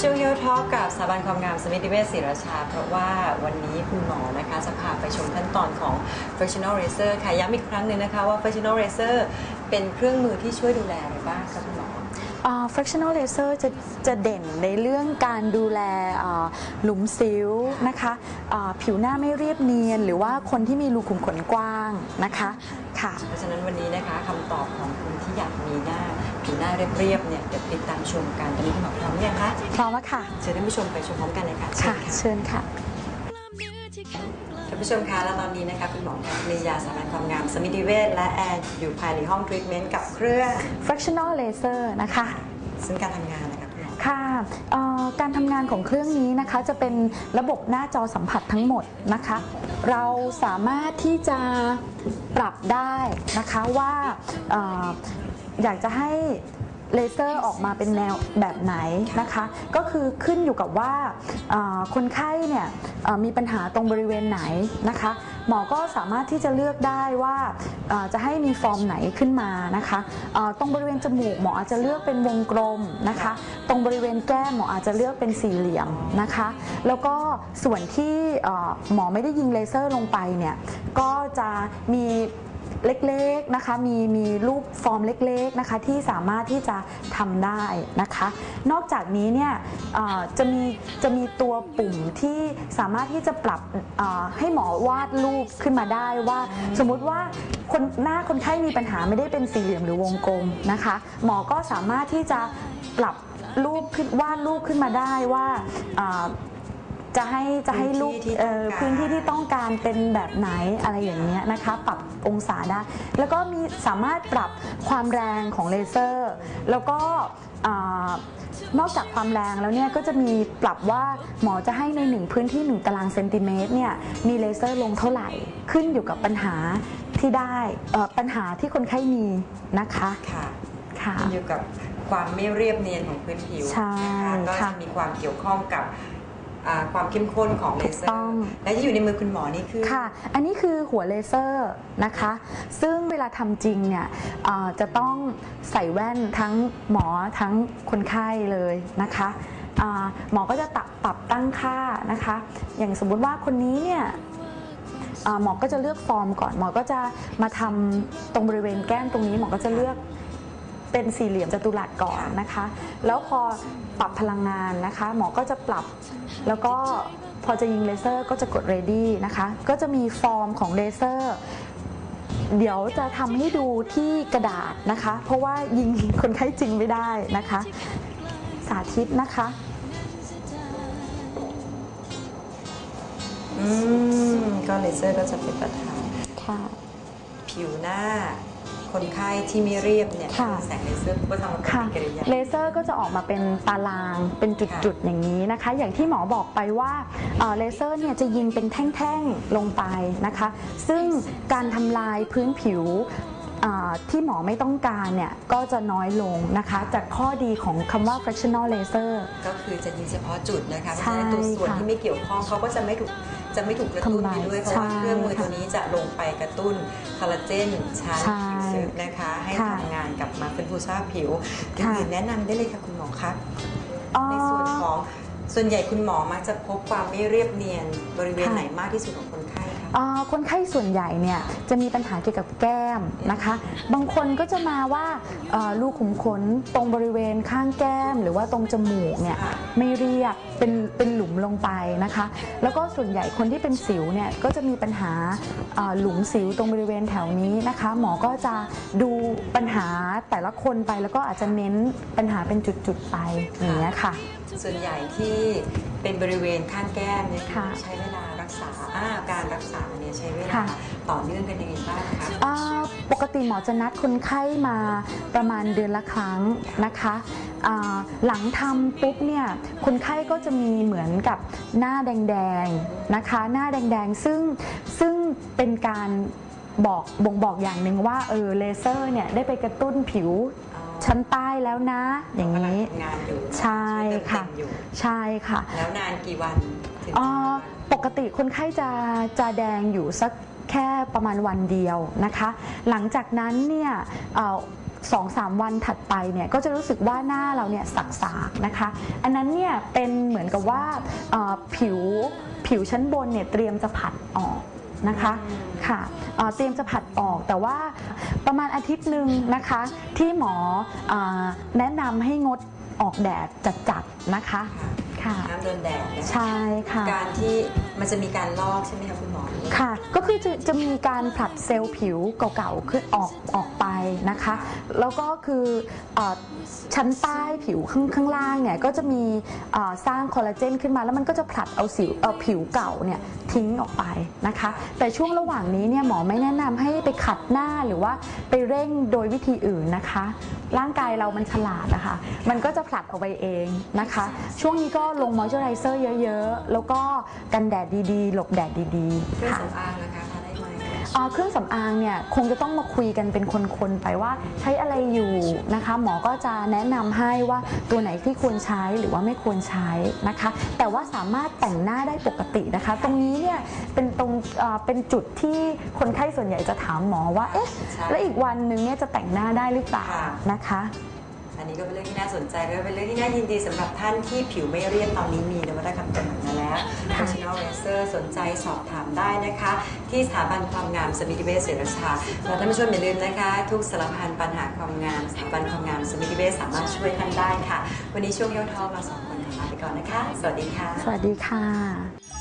ช่วงเฮลทอกับสถาบันความงามสมิติเวชศรีราชา เพราะว่าวันนี้คุณหมอนะคะจะพาไปชมขั้นตอนของ fractional razor ค่ะย้ำอีกครั้งหนึ่งนะคะว่า fractional razor เป็นเครื่องมือที่ช่วยดูแลอะไรบ้างคะคุณหมออ่า fractional laser จะจะเด่นในเรื่องการดูแลหลุมสิวนะคะผิวหน้าไม่เรียบเนียน หรือว่าคนที่มีรูขุมขนกว้างนะคะ ค่ะ เพราะฉะนั้นวันนี้นะคะคำตอบของคุณที่อยากมีหน้าผิวหน้าเรียบๆเนี่ยเดี๋ยวติดตามชมกันตอนนี้คุณหมอพร้อมยังคะพร้อมแล้วค่ะ เชิญท่านผู้ชมไปชมพร้อมกันเลยค่ะเชิค่ะญค่ะ เชิญค่ะท่านผู้ชมคะและตอนนี้นะคะคุณหมอแพทย์มียาสามัญความงามสมิติเวชและแอนอยู่ภายในห้องทรีทเมนต์กับเครื่อง fractional laser นะคะ ซึ่งการทำงานนะคะ ค่ะเอ่อการทำงานของเครื่องนี้นะคะจะเป็นระบบหน้าจอสัมผัสทั้งหมดนะคะ เราสามารถที่จะปรับได้นะคะว่าเอ่ออยากจะให้ เลเซอร์ออกมาเป็นแนวแบบไหนนะคะ ก็คือขึ้นอยู่กับว่าคนไข้เนี่ยมีปัญหาตรงบริเวณไหนนะคะ หมอก็สามารถที่จะเลือกได้ว่าจะให้มีฟอร์มไหนขึ้นมานะคะตรงบริเวณจมูกหมออาจจะเลือกเป็นวงกลมนะคะ ตรงบริเวณแก้มหมออาจจะเลือกเป็นสี่เหลี่ยมนะคะ แล้วก็ส่วนที่หมอไม่ได้ยิงเลเซอร์ลงไปเนี่ยก็จะมี เล็กๆนะคะมีมีรูปฟอร์มเล็กๆนะคะที่สามารถที่จะทำได้นะคะ นอกจากนี้เนี่ยจะมีจะมีตัวปุ่มที่สามารถที่จะปรับให้หมอวาดรูปขึ้นมาได้ว่า สมมุติว่าคนหน้าคนไข้มีปัญหาไม่ได้เป็นสี่เหลี่ยมหรือวงกลมนะคะ หมอก็สามารถที่จะปรับรูปขึ้นวาดรูปขึ้นมาได้ว่า จะให้จะให้รูปพื้นที่ที่เอ่อต้องการ พื้นที่ที่ต้องการเป็นแบบไหนอะไรอย่างเงี้ยนะคะ ปรับองศาได้ แล้วก็มีสามารถปรับความแรงของเลเซอร์ แล้วก็อ่านอกจากความแรงแล้วเนี่ยก็จะมีปรับว่าหมอจะให้ในหนึ่งพื้นที่หนึ่งตารางเซนติเมตรเนี่ยมีเลเซอร์ลงเท่าไหร่ขึ้นอยู่กับปัญหาที่ได้เอ่อปัญหาที่คนไข้มีนะคะค่ะค่ะ ขึ้นอยู่กับความไม่เรียบเนียนของพื้นผิวใช่นะคะก็ค่ะ จะมีความเกี่ยวข้องกับ อ่าความเข้มข้นของเลเซอถูกต้องร์และที่อยู่ในมือคุณหมอนี่คือ ค่ะ อันนี้คือหัวเลเซอร์นะคะ ซึ่งเวลาทำจริงเนี่ยเอ่อจะต้องใส่แว่นทั้งหมอทั้งคนไข้เลยนะคะอ่าหมอก็จะตับปรับตั้งค่านะคะ อย่างสมมุติว่าคนนี้เนี่ยอ่าหมอก็จะเลือกฟอร์มก่อน หมอก็จะมาทำตรงบริเวณแก้มตรงนี้ หมอก็จะเลือก เป็นสี่เหลี่ยมจัตุรัสก่อนนะคะ แล้วพอปรับพลังงานนะคะ หมอก็จะปรับแล้วก็พอจะยิงเลเซอร์ก็จะกด ready นะคะ ก็จะมีฟอร์มของเลเซอร์เดี๋ยวจะทำให้ดูที่กระดาษนะคะ เพราะว่ายิงคนไข้จริงไม่ได้นะคะ สาธิตนะคะอืมก็เลเซอร์ก็จะเป็นประธานค่ะผิวหน้า คนไข้ที่ไม่เรียบเนี่ยค่ะ แสงเลเซอร์ก็ทำให้ปค่ะฏิกิริยา เลเซอร์ก็จะออกมาเป็นตารางเป็นจุดๆอย่างนี้นะคะ อย่างที่หมอบอกไปว่าเอ่อเลเซอร์เนี่ยจะยิงเป็นแท่งๆลงไปนะคะ ซึ่งการทำลายพื้นผิวอ่าที่หมอไม่ต้องการเนี่ยก็จะน้อยลงนะคะ จากข้อดีของคำว่า fractional laser ก็คือจะยิงเฉพาะจุดนะคะเพใช่ราะฉะนั้นตัวส่วนค่ะที่ไม่เกี่ยวข้องเขาก็จะไม่ถูก จะไม่ถูกกระตุ้นทำไปลายด้วยเพราะว่าใช่เครื่องมือค่ะตัวนี้จะลงไปกระตุ้นคอลลาเจนชั้นใช่ผิวซึกนะคะ ให้ค่ะทำงานกลับมาเป็นฟูสภาพผิวค่ะอื่นแนะนำได้เลยค่ะคุณหมอคะเอ่อในส่วนของส่วนใหญ่คุณหมอมักจะพบความไม่เรียบเนียนบริเวณค่ะไหนมากที่สุดของ คนไข้คะอ่าคนไข้ส่วนใหญ่เนี่ยจะมีปัญหาเกี่ยวกับแก้มนะคะ บางคนก็จะมาว่าเอ่อลูกขุมขนตรงบริเวณข้างแก้ม หรือว่าตรงจมูกเนี่ยไม่เรียบเป็นเป็นหลุมลงไปนะคะ แล้วก็ส่วนใหญ่คนที่เป็นสิวเนี่ยก็จะมีปัญหาอ่าหลุมสิวตรงบริเวณแถวนี้นะคะ หมอก็จะดูปัญหาแต่ละคนไปแล้วก็อาจจะเน้นปัญหาเป็นจุดๆไปอย่างเงี้ยค่ะ ส่วนใหญ่ที่เป็นบริเวณข้างแก้มเนี่ยค่ะ ใช้เวลา ต่อเนื่องกันยังไงบ้างคะอ่าปกติหมอจะนัดคนไข้มาประมาณเดือนละครั้งนะคะอ่าหลังทำปุ๊บเนี่ยคนไข้ก็จะมีเหมือนกับหน้าแดงๆนะคะ หน้าแดงๆซึ่งซึ่งเป็นการบอกบ่งบอกอย่างหนึ่งว่าเออเลเซอร์เนี่ยได้ไปกระตุ้นผิวอ๋อชั้นใต้แล้วนะ อย่างกำลันี้ทำงานอยู่ใช่วยเติมค่ะเต็มอยู่ใช่ค่ะ แล้วนานกี่วันถึงอ่าปกติคนไข้จะจะแดงอยู่สัก แค่ประมาณวันเดียวนะคะ หลังจากนั้นเนี่ยเอ่อ2-3วันถัดไปเนี่ยก็จะรู้สึกว่าหน้าเราเนี่ยสักๆนะคะ อันนั้นเนี่ยเป็นเหมือนกับว่าเอ่อผิวผิวชั้นบนเนี่ยเตรียมจะผัดออกนะคะค่ะเอ่อเตรียมจะผัดออกแต่ว่าประมาณอาทิตย์หนึ่งนะคะ ที่หมอเอ่อแนะนำให้งดออกแดดจัดๆนะคะค่ะห้ามโดนแดดนะคะใช่ค่ะการที่มันจะมีการลอกใช่ไหมคะ ค่ะ ก็คือจะจะมีการผลัดเซลล์ผิวเก่าๆขึ้นออกออกไปนะคะ แล้วก็คือเออชั้นใต้ผิวข้างข้างล่างเนี่ยก็จะมีเอ่อสร้างคอลลาเจนขึ้นมา แล้วมันก็จะผลัดเอาสิวเอาผิวเก่าเนี่ยทิ้งออกไปนะคะ แต่ช่วงระหว่างนี้เนี่ยหมอไม่แนะนำให้ไปขัดหน้าหรือว่าไปเร่งโดยวิธีอื่นนะคะ ร่างกายเรามันฉลาดนะคะ มันก็จะผลัดออกไปเองนะคะ ช่วงนี้ก็ลงมอยเจอไรเซอร์เยอะๆ แล้วก็กันแดดดีๆ หลบแดดดีเครื่องๆค่ะสำอางนะคะทาได้ไหมเอ่อเครื่องสำอางเนี่ยคงจะต้องมาคุยกันเป็นคนๆไปว่าใช้อะไรอยู่นะคะ หมอก็จะแนะนำให้ว่าตัวไหนที่ควรใช้หรือว่าไม่ควรใช้นะคะ แต่ว่าสามารถแต่งหน้าได้ปกตินะคะ ตรงนี้เนี่ยเป็นตรงเอ่อเป็นจุดที่คนไข้ส่วนใหญ่จะถามหมอว่าเอ๊ะใช่แล้วอีกวันหนึ่งเนี่ยจะแต่งหน้าได้หรือเปล่าค่ะนะคะอั นนี้ก็เป็นเรื่องที่น่าสนใจและเป็นเรื่องที่น่ายินดีสำหรับท่านที่ผิวไม่เรียบตอนนี้มีนวัตกรรมใหม่มาแล้วค่ะ Professional Razor สนใจสอบถามได้นะคะ ที่สถาบันความงามสมิติเวชเสรชาและท่านผู้ชมอย่าลืมนะคะ ทุกสารพันปัญหาความงามสถาบันความงามสมิติเวชสามารถช่วยท่านได้ค่ะ วันนี้ช่วงเย้าทอเราสองคนลาไปก่อนนะคะ สวัสดีค่ะ สวัสดีค่ะ